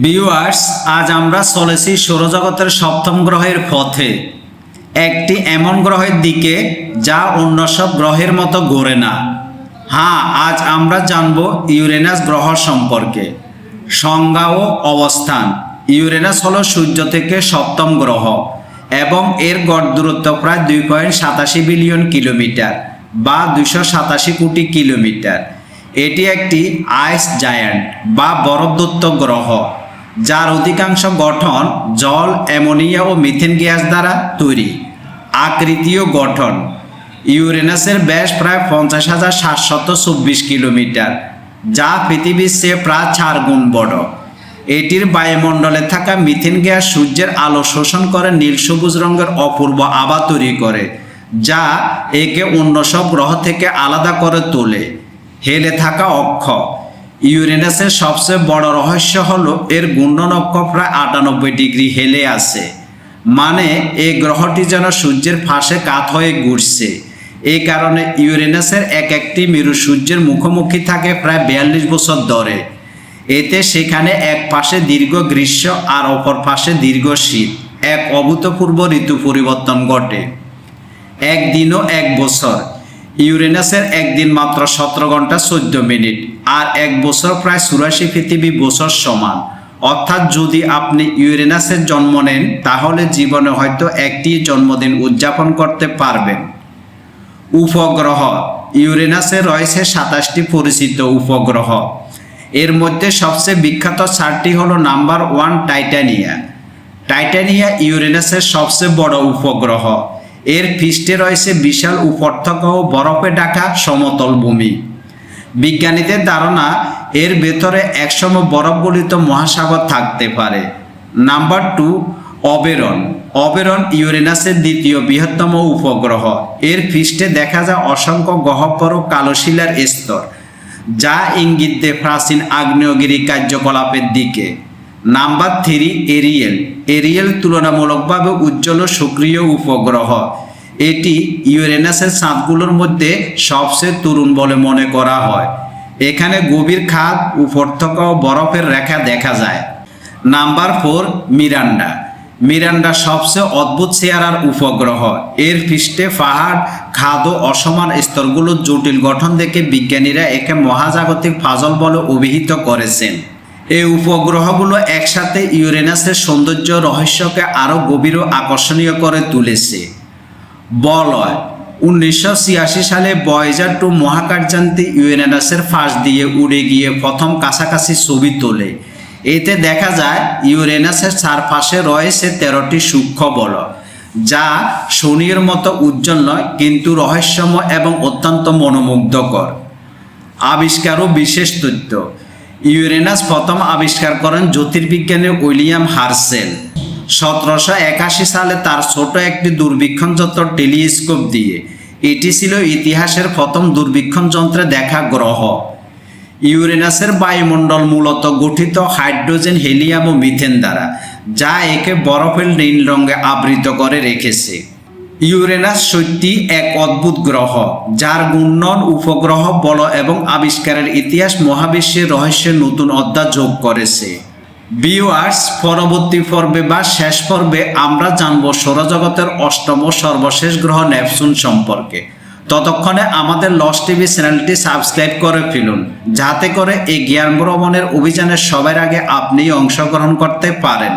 Viewers আজ আমরা চলেছি সৌরজগতের সপ্তম গ্রহের পথে। একটি এমন গ্রহের দিকে যা অন্য সব গ্রহের মতো ঘোরে না। হ্যাঁ আজ আমরা জানব ইউরেনাস গ্রহ সম্পর্কে। সংজ্ঞা ও অবস্থান। ইউরেনাস হলো সূর্য থেকে সপ্তম গ্রহ এবং এর গড় দূরত্ব প্রায় দুই পয়েন্ট সাতাশি বিলিয়ন কিলোমিটার বা দুশো সাতাশি কোটি কিলোমিটার। এটি একটি আইস জায়ান্ট বা বরফদত্ত গ্রহ। যার অধিকাংশ গঠন জল, অ্যামোনিয়া ও মিথেন গ্যাস দ্বারা তৈরি। আকৃতীয় গঠন, ইউরেনাসের ব্যাস প্রায় পঞ্চাশ হাজার সাতশত চব্বিশ কিলোমিটার, যা পৃথিবীর চেয়ে প্রায় চার গুণ বড়। এটির বায়ুমণ্ডলে থাকা মিথেন গ্যাস সূর্যের আলো শোষণ করে নীল সবুজ রঙের অপূর্ব আভা তৈরি করে, যা একে অন্য সব গ্রহ থেকে আলাদা করে তোলে। হেলে থাকা অক্ষ ইউরেনাসের সবচেয়ে বড় রহস্য হলো এর ঘূর্ণন অক্ষ প্রায় আটানব্বই ডিগ্রি হেলে আছে। মানে এই গ্রহটি যেন সূর্যের ফাঁসে কাত হয়ে ঘুরছে। এই কারণে ইউরেনাসের এক একটি মেরু সূর্যের মুখোমুখি থাকে প্রায় বিয়াল্লিশ বছর ধরে। এতে সেখানে এক পাশে দীর্ঘ গ্রীষ্ম আর অপর পাশে দীর্ঘ শীত। এক অভূতপূর্ব ঋতু পরিবর্তন ঘটে। একদিনও এক বছর। ইউরেনাসের একদিন মাত্র সতেরো ঘণ্টা চোদ্দ মিনিট, আর এক বছর প্রায় চুরাশি পৃথিবী বছর সমান। অর্থাৎ যদি আপনি ইউরেনাসের জন্ম নেন, তাহলে জীবনে হয়তো একটি জন্মদিন উদযাপন করতে পারবেন। উপগ্রহ, ইউরেনাসে রয়েছে সাতাশটি পরিচিত উপগ্রহ। এর মধ্যে সবচেয়ে বিখ্যাত চারটি হলো নাম্বার ওয়ান টাইটানিয়া। টাইটানিয়া ইউরেনাসের সবচেয়ে বড় উপগ্রহ। এর পৃষ্ঠে রয়েছে বিশাল উপত্যকা ও বরফে ঢাকা সমতল ভূমি। বিজ্ঞানীদের ধারণা, এর ভেতরে একসময় বরফগলিত মহাসাগর থাকতে পারে। Number two, অবেরন। অবেরন ইউরেনাসের দ্বিতীয় বৃহত্তম উপগ্রহ। এর পৃষ্ঠে দেখা যায় অসংখ্য গহ্বর ও কালো শিলার স্তর, যা ইঙ্গিত দেয় প্রাচীন আগ্নেয়গিরি কার্যকলাপের দিকে। Number three, Ariel. এরিয়েল তুলনামূলকভাবে উজ্জ্বল সক্রিয় উপগ্রহ। এটি ইউরেনাসের চাঁদগুলোর মধ্যে সবচেয়ে তরুণ বলে মনে করা হয়। এখানে গভীর খাদ, উপত্যকা ও বরফের রেখা দেখা যায়। Number four, Miranda. মিরান্ডা সবচেয়ে অদ্ভুত চেয়ারার উপগ্রহ। এর পৃষ্ঠে পাহাড়, খাদ ও অসমান স্তরগুলোর জটিল গঠন দেখে বিজ্ঞানীরা একে মহাজাগতিক ফাজল বলে অভিহিত করেছেন। এই উপগ্রহগুলো একসাথে ইউরেনাসের সৌন্দর্য রহস্যকে আরও গভীর ও আকর্ষণীয় করে তুলেছে। বলয় উনিশশো ছিয়াশি সালে বয়েজার টু মহাকাশযানটি ইউরেনাসের ফাঁস দিয়ে উড়ে গিয়ে প্রথম কাছাকাছি ছবি তোলে। এতে দেখা যায়, ইউরেনাসের চারপাশে রয়েছে তেরোটি সূক্ষ্ম বল, যা শনির মতো উজ্জ্বল নয়, কিন্তু রহস্যময় এবং অত্যন্ত মনোমুগ্ধকর। আবিষ্কার ও বিশেষ তথ্য। ইউরেনাস প্রথম আবিষ্কার করেন জ্যোতির্বিজ্ঞানী উইলিয়াম হার্সেল। সতেরোশো একাশি সালে তার ছোট একটি দূরবীক্ষণ যন্ত্র টেলিস্কোপ দিয়ে, এটি ছিল ইতিহাসের প্রথম দূরবীক্ষণ যন্ত্রে দেখা গ্রহ। ইউরেনাসের বায়ুমণ্ডল মূলত গঠিত হাইড্রোজেন, হেলিয়াম ও মিথেন দ্বারা, যা একে বরফের নীল রঙে আবৃত করে রেখেছে। ইউরেনাস সত্যি এক অদ্ভুত গ্রহ, যার ঘূর্ণন উপগ্রহ বল এবং আবিষ্কারের ইতিহাস মহাবিশ্বের রহস্যের নতুন অধ্যায় যোগ করেছে। ভিউয়ার্স, পরবর্তী পর্বে বা শেষ পর্বে আমরা জানব সৌরজগতের অষ্টম ও সর্বশেষ গ্রহ নেপচুন সম্পর্কে। ততক্ষণে আমাদের লস টিভি চ্যানেলটি সাবস্ক্রাইব করে ফেলুন, যাতে করে এই জ্ঞান ভ্রমণের অভিযানে সবার আগে আপনি অংশগ্রহণ করতে পারেন।